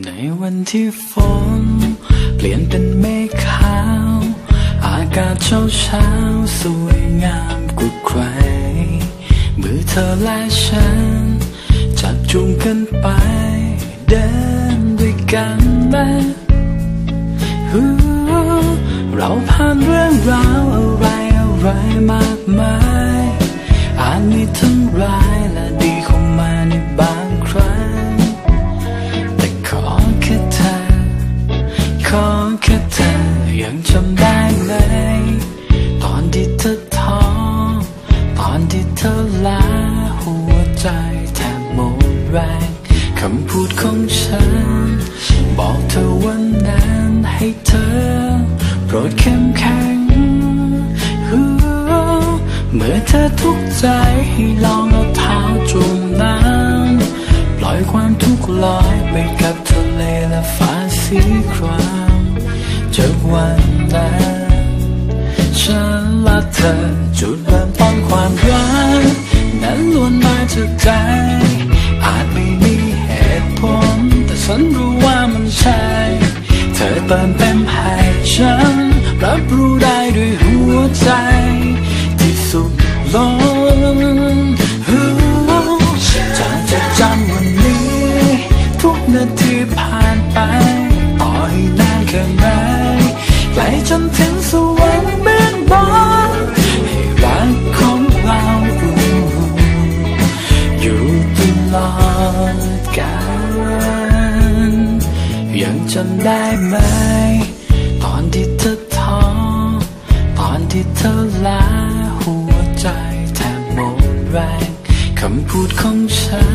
ในวันที่ฝนเปลี่ยนเป็นเมฆขาว อากาศเช้าเช้าสวยงามกว่าใคร มือเธอและฉัน จับจูงกันไป เดินด้วยกันไหมฮู้เราผ่านเรื่องราวอะไรอะไรมากมาย ยังจำได้ไหม ตอนที่เธอท้อ ตอนที่เธอลาหัวใจแทบหมดแรงคำพูดของฉัน บอกเธอวันนั้นให้เธอ โปรดเข้มแข็ง เมื่อเธอทุกข์ใจให้ลองเอาเท้าจุ่มน้ำปล่อยความทุกข์ลอยไปกับทะเลและฟ้าสีคราม จากวันนั้นฉันและเธอจุดเริ่มต้นความรักนั้นล้วนมาจากใจ อาจไม่มีเหตุผล แต่ฉันรู้ว่ามันใช่ เธอเติมเต็มให้ฉัน รับรู้ได้ด้วยหัวใจ ที่สุดลงจะจะจำวันนี้ ทุกนาทีผ่านไป ต่อให้นานแค่ไหนไกลจนถึงสวรรค์เมืองบานให้รักของเราอยู่ตลอดกาลยังจำได้ไหม ตอนที่เธอท้อตอนที่เธอลาหัวใจแทบหมดแรงคำพูดของฉัน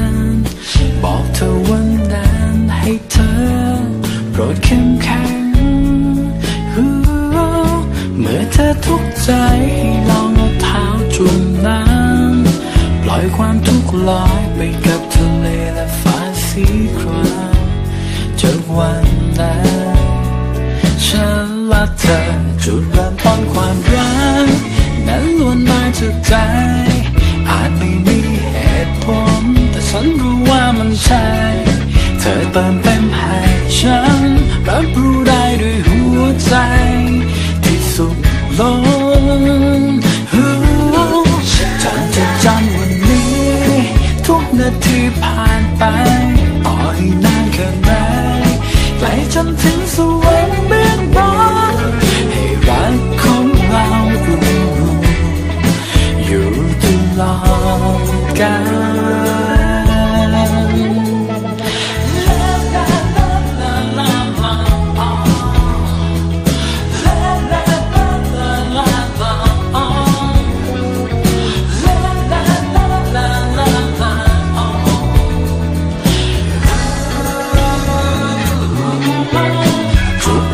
แข็งเมื่อเธอทุกข์ใจให้ลองเอาเท้าจุ่มน้ำปล่อยความทุกข์ลอยไปกับทะเลและฟ้าสีครามจากวันนั้นฉันและเธอจุดเริ่มต้นความรักนั้นล้วนมาจากใจ อาจไม่มีเหตุผล แต่ฉันรู้ว่ามันใช่ เธอเติมเต็มให้ฉัน รับรู้ได้ด้วยหัวใจที่สุดล้นฉันจะจำวันนี้ ทุกนาทีผ่านไป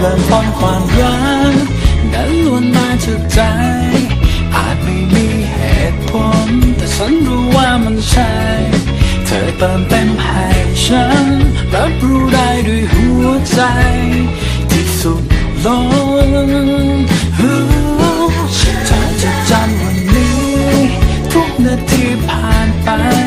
เริ่มต้นความรักนั้นล้วนมาจากใจ อาจไม่มีเหตุผล แต่ฉันรู้ว่ามันใช่ เธอเติมเต็มให้ฉัน รับรู้ได้ด้วยหัวใจ ที่สุดลงฮู้จะจะจำวันนี้ ทุกนาทีผ่านไป